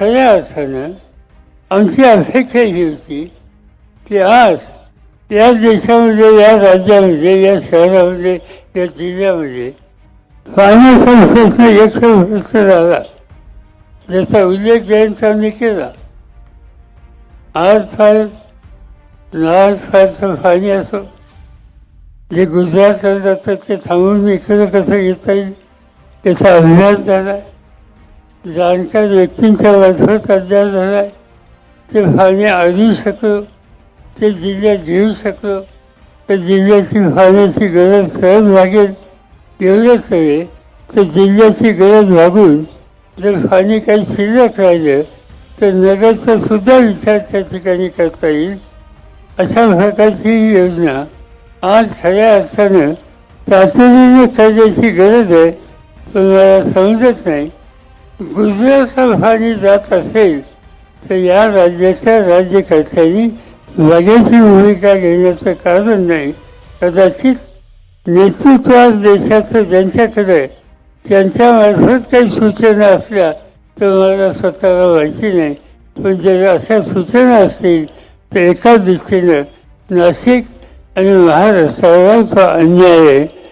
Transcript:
खऱ्या अर्थानं आमची अपेक्षा ही होती की आज या देशामध्ये या राज्यामध्ये या शहरामध्ये या जिल्ह्यामध्ये पाण्याचा प्रश्न एकशे प्रश्न झाला. ज्याचा उल्लेख जयंतांनी केला. आज फार आज फारचं पाणी असो. जे गुजरातला जातं ते थांबून इकडं कसं घेता येईल त्याचा अभ्यास झाला. आहे जाणकार व्यक्तींचा मार्फत अभ्यास झाला आहे ते पाणी आणू शकलो ते जिल्ह्यात घेऊ शकलो तर जिल्ह्याची पाण्याची गरज सहज लागेल एवढंच नव्हे तर जिल्ह्याची गरज भागून जर पाणी काही शिल्लक राहिलं तर नगरचा सुद्धा विचार त्या ठिकाणी करता येईल. अशा प्रकारची ही योजना आज खऱ्या अर्थानं तातडीने करण्याची गरज आहे पण मला समजत नाही. गुजरातला जात असेल तर या राज्याच्या राज्यकर्त्यांनी लगेची भूमिका घेण्याचं कारण नाही. कदाचित नेतृत्वात देशाचं ज्यांच्याकडे त्यांच्यामार्फत काही सूचना असल्या तर मला स्वतःला माहिती नाही. पण जर अशा सूचना असतील तर एका दृष्टीनं नाशिक आणि महाराष्ट्रावर तो अन्याय आहे.